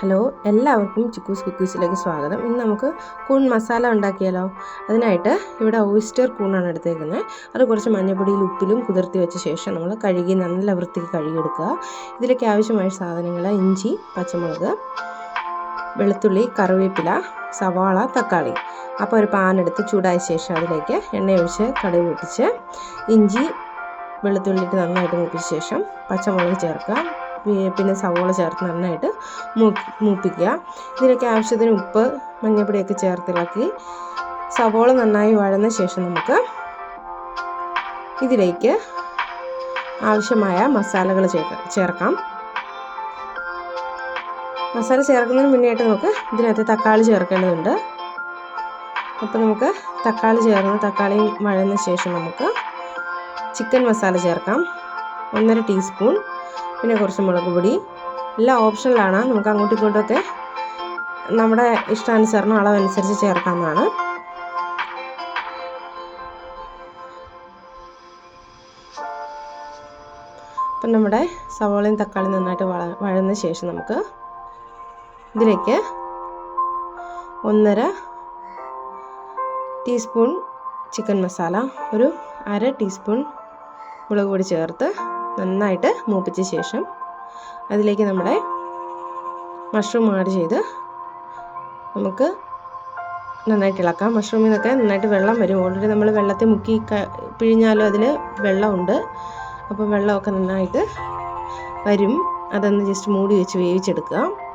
Hello എല്ലാവർക്കും ചിക്കൂസ് കുക്കീസിലേക്ക് സ്വാഗതം. ഇന്ന് നമുക്ക് കൂൺ മസാല ഉണ്ടാക്കിയാലോ? അതിനായിട്ട് ഇവിടെ ഓയിസ്റ്റർ കൂണാണ് എടുത്തേക്കുന്നത്. അത് കുറച്ച് മഞ്ഞപ്പൊടിയിൽ ഉപ്പിലും കുതിർത്തി വെച്ച ശേഷം നമ്മൾ കഴുകി നല്ല വൃത്തിക്ക് കഴുകിയെടുക്കുക. ഇതിലേക്ക് ആവശ്യമായ സാധനങ്ങൾ ഇഞ്ചി പച്ചമുളക് വെളുത്തുള്ളി കറിവേപ്പില സവാള തക്കാളി. അപ്പോൾ ഒരു പാൻ എടുത്ത് ചൂടായ ശേഷം അതിലേക്ക് എണ്ണ ഒഴിച്ച് കടുക് പൊട്ടിച്ച് ഇഞ്ചി വെളുത്തുള്ളിയിട്ട് നന്നായിട്ട് മുപ്പിച്ച ശേഷം പച്ചമുളക് ചേർക്കുക. പിന്നെ സവോള ചേർത്ത് നന്നായിട്ട് മൂപ്പിക്കുക. ഇതിലേക്ക് ആവശ്യത്തിന് ഉപ്പ് മഞ്ഞൾപ്പൊടിയൊക്കെ ചേർത്തിളക്കി സവോള നന്നായി വഴന്ന ശേഷം നമുക്ക് ഇതിലേക്ക് ആവശ്യമായ മസാലകൾ ചേർക്കാം മസാല ചേർക്കുന്നതിന് മുന്നേയായിട്ട് നമുക്ക് ഇതിനകത്ത് തക്കാളി ചേർക്കേണ്ടതുണ്ട്. അപ്പോൾ നമുക്ക് തക്കാളി ചേർന്ന് തക്കാളി വഴന്ന ശേഷം നമുക്ക് ചിക്കൻ മസാല ചേർക്കാം. ഒന്നര ടീസ്പൂൺ പിന്നെ കുറച്ച് മുളക് പൊടി. എല്ലാം ഓപ്ഷനിലാണ്. നമുക്ക് അങ്ങോട്ടും ഇങ്ങോട്ടൊക്കെ നമ്മുടെ ഇഷ്ടാനുസരണം അളവനുസരിച്ച് ചേർക്കാവുന്നതാണ്. അപ്പം നമ്മുടെ സവോളയും തക്കാളിയും നന്നായിട്ട് വള വഴന്ന ശേഷം നമുക്ക് ഇതിലേക്ക് ഒന്നര ടീസ്പൂൺ ചിക്കൻ മസാല ഒരു അര ടീസ്പൂൺ മുളക് പൊടി ചേർത്ത് നന്നായിട്ട് മൂപ്പിച്ച ശേഷം അതിലേക്ക് നമ്മുടെ മഷ്റൂം ആഡ് ചെയ്ത് നമുക്ക് നന്നായിട്ട് ഇളക്കാം. മഷ്റൂമിൽ നിന്നൊക്കെ നന്നായിട്ട് വെള്ളം വരും. ഓൾറെഡി നമ്മൾ വെള്ളത്തിൽ മുക്കി പിഴിഞ്ഞാലും അതിൽ വെള്ളമുണ്ട്. അപ്പോൾ വെള്ളമൊക്കെ നന്നായിട്ട് വരും. അതൊന്ന് ജസ്റ്റ് മൂടി വെച്ച് വേവിച്ചെടുക്കുക.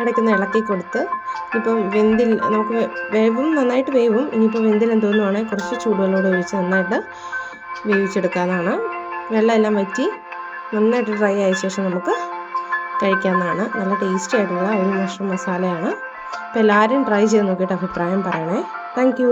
ഇടയ്ക്കൊന്ന് ഇളക്കി കൊടുത്ത് ഇപ്പം വെന്തിൽ നമുക്ക് വേവും നന്നായിട്ട് വേവും. ഇനിയിപ്പോൾ വെന്തിലെന്ന് തോന്നുവാണെങ്കിൽ കുറച്ച് ചൂടുവെള്ളമൂടെ ഒഴിച്ച് നന്നായിട്ട് വേവിച്ചെടുക്കാവുന്നതാണ് വെള്ളമെല്ലാം വറ്റി നന്നായിട്ട് ഡ്രൈ ആയ ശേഷം നമുക്ക് കഴിക്കാവുന്നതാണ്. നല്ല ടേസ്റ്റി ആയിട്ടുള്ള ഒരു മഷ്റൂം മസാലയാണ്. അപ്പോൾ എല്ലാവരും ട്രൈ ചെയ്ത് നോക്കിയിട്ട് അഭിപ്രായം പറയണേ. താങ്ക്